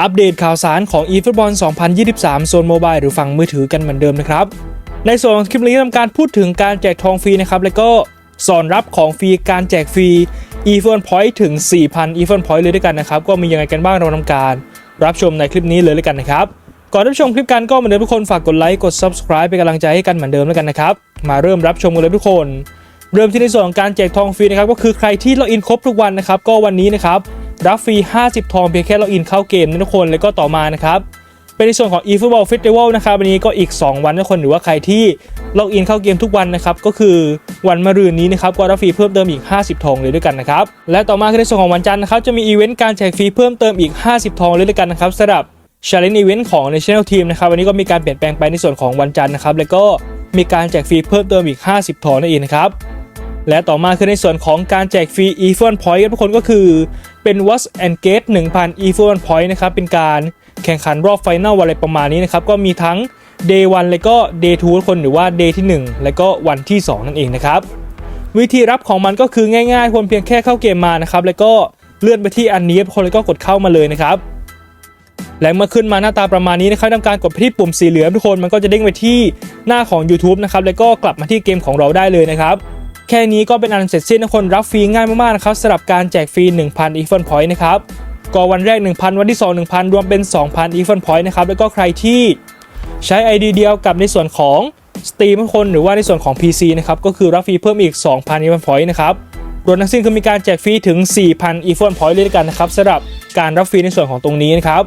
อัปเดตข่าวสารของ eFootball 2023 โซนโมบายหรือฝั่งมือถือกันเหมือนเดิมนะครับ ในส่วนของคลิปนี้ทำการพูดถึงการแจกทองฟรีนะครับแล้วก็สอนรับของฟรีการแจกฟรี eFootball Point ถึง 4,000 eFootball Point เลยด้วยกันนะครับ ก็มียังไงกันบ้างเราทำการ รับชมในคลิปนี้เลยด้วยกันนะครับก่อนรับชมคลิปกันก็เหมือนเดิมทุกคนฝากกดไลค์กด subscribe เป็นกำลังใจให้กันเหมือนเดิมแล้วกันนะครับมาเริ่มรับชมกันเลยทุกคน เริ่มที่ในส่วนของการแจกทองฟรีนะครับก็คือใครที่ล็อกอินครบทุกวันนะครับก็วันนี้นะครับ รับฟรี 50 ทองเพียงแค่ล็อกอินเข้าเกมนะทุกคนแล้วก็ต่อมานะครับเป็นในส่วนของ eFootball Festival นะครับวันนี้ก็อีก 2 วันนะทุกคนหรือว่าใครที่ล็อกอินเข้าเกมทุกวันนะครับก็คือวันมะรืนนี้นะครับก็รับฟรีเพิ่มเติมอีก 50 ทองเลยด้วยกันนะครับและต่อมาคือในส่วนของวันจันทร์นะครับจะมีอีเวนต์การแจกฟรีเพิ่มเติมอีก 50 ทองเลยด้วยกันนะครับสำหรับ Challenge Event ของ National Team นะครับวันนี้ก็มีการเปลี่ยนแปลงไปในส่วนของวันจันทร์นะครับแล้วก็มีการแจกฟรีเพิ่มเติมอีก 50 ทองนั่นเองนะครับและต่อมาคือในส่วนของการแจกฟรี e f o n Point ทุกคนก็คือ เป็น Watch and Gate 1,000 e f o n Point นะครับเป็นการแข่งขันรอบไฟนอลอะไรประมาณนี้นะครับก็มีทั้ง Day 1 และก็ Day 2ทุกคนหรือว่า Day ที่ 1 และก็วันที่ 2 นั่นเองนะครับวิธีรับของมันก็คือง่ายๆคนเพียงแค่เข้าเกมมานะครับแล้วก็เลื่อนไปที่อันนี้ทุกคนแล้วก็กดเข้ามาเลยนะครับและเมื่อขึ้นมาหน้าตาประมาณนี้นะครับทำการกดไปที่ปุ่มสีเหลืองทุกคนมันก็จะเด้งไปที่หน้าของ YouTube นะครับแล้วก็กลับมาที่เกมของเราได้เลยนะครับ แค่นี้ก็เป็นอันเสร็จสิ้นทุกคนรับฟรีง่ายมากๆนะครับสำหรับการแจกฟรี 1,000 e f o n Point นะครับก็วันแรก 1,000 วันที่ 2 1,000 รวมเป็น 2,000 e f o n Point นะครับ แล้วก็ใครที่ใช้ ID เดียวกับในส่วนของ Steam ทุกคนหรือว่าในส่วนของ PC นะครับ ก็คือรับฟรีเพิ่มอีก 2,000 e f o n Point นะครับรวมทั้งสิ้นคือมีการแจกฟรีถึง 4,000 e f o n Point เลยด้วยกันนะครับสำหรับการรับฟรีในส่วนของตรงนี้นะครับ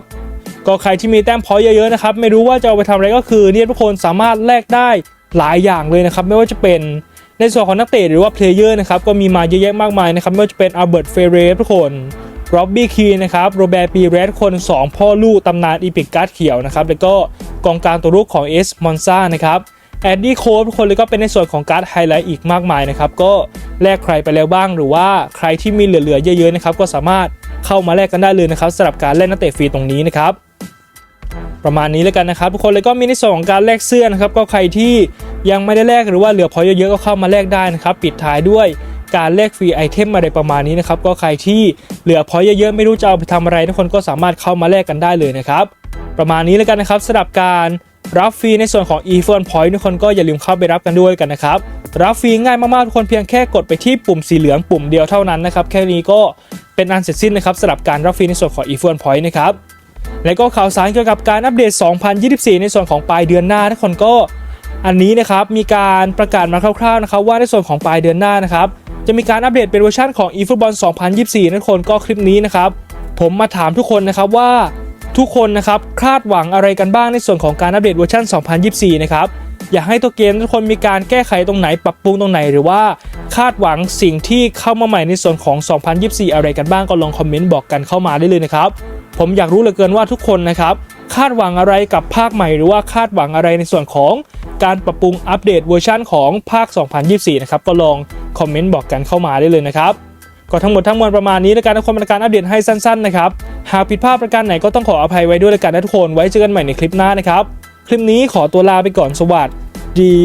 ก็ใครที่มีแต้มพอยต์เยอะๆนะครับไม่รู้ว่าจะเอาไปทำอะไรก็คือเนี่ยทุกคนสามารถแลกได้หลายอย่างเลยนะครับไม่ว่าจะเป็น ในส่วนของนักเตะหรือว่าเพลเยอร์นะครับก็มีมาเยอะแยะมากมายนะครับไม่ว่าจะเป็นอัลเบิร์ตเฟเรสทุกคนร็อบบี้คีนะครับโรเบร์ปีเรสคน 2 พ่อลูกตำนานอีพิกการ์ดเขียวนะครับแล้วก็กองกลางตัวรุกของเอสมอนซ่านะครับแอดดี้โค้ดทุกคนเลยก็เป็นในส่วนของการ์ดไฮไลท์อีกมากมายนะครับก็แลกใครไปแล้วบ้าง หรือว่าใครที่มีเหลือๆเยอะๆนะครับก็สามารถเข้ามาแลกกันได้เลยนะครับสำหรับการเล่นนักเตะฟรีตรงนี้นะครับประมาณนี้แล้วกันนะครับทุกคนเลยก็มีในส่วนของการแลกเสื้อนะครับก็ใครที่ ยังไม่ได้แลกหรือว่าเหลือพอเยอะๆก็เข้ามาแลกได้นะครับ ปิดท้ายด้วยการแลกฟรีไอเทมอะไรประมาณนี้นะครับ ก็ใครที่เหลือพอเยอะๆไม่รู้จะเอาไปทำอะไรทุกคนก็สามารถเข้ามาแลกกันได้เลยนะครับ ประมาณนี้แล้วกันนะครับสำหรับการรับฟรีในส่วนของ e f o n Point ทุกคนก็อย่าลืมเข้าไปรับกันด้วยกันนะครับ รับฟรีง่ายมากๆทุกคนเพียงแค่กดไปที่ปุ่มสีเหลืองปุ่มเดียวเท่านั้นนะครับ แค่นี้ก็เป็นอันเสร็จสิ้นนะครับสำหรับการรับฟรีในส่วนของ e f o n Point นะครับและก็ข่าวสารเกี่ยวกับการอัปเดต 2024 ในส่วนของปลายเดือนหน้าทุกคนก็ อันนี้นะครับมีการประกาศมาคร่าวๆนะครับว่าในส่วนของปลายเดือนหน้านะครับจะมีการอัปเดตเป็นเวอร์ชันของ eFootball 2024นะทุกคนก็คลิปนี้นะครับผมมาถามทุกคนนะครับว่าทุกคนนะครับคาดหวังอะไรกันบ้างในส่วนของการอัปเดตเวอร์ชัน2024 นะครับอยากให้ตัวเกมทุกคนมีการแก้ไขตรงไหนปรับปรุงตรงไหนหรือว่าคาดหวังสิ่งที่เข้ามาใหม่ในส่วนของ 2024 อะไรกันบ้างก็ลองคอมเมนต์บอกกันเข้ามาได้เลยนะครับผมอยากรู้เหลือเกินว่าทุกคนนะครับ คาดหวังอะไรกับภาคใหม่หรือว่าคาดหวังอะไรในส่วนของการปรับปรุงอัปเดตเวอร์ชันของภาค 2024 นะครับ ก็ลองคอมเมนต์บอกกันเข้ามาได้เลยนะครับ ก็ทั้งหมดทั้งมวลประมาณนี้ในการทุกคนเป็นการอัปเดตให้สั้นๆนะครับ หากผิดพลาดประการไหนก็ต้องขออภัยไว้ด้วยแล้วกันนะทุกคน ไว้เจอกันใหม่ในคลิปหน้านะครับ คลิปนี้ขอตัวลาไปก่อนสวัสดี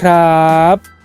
ครับ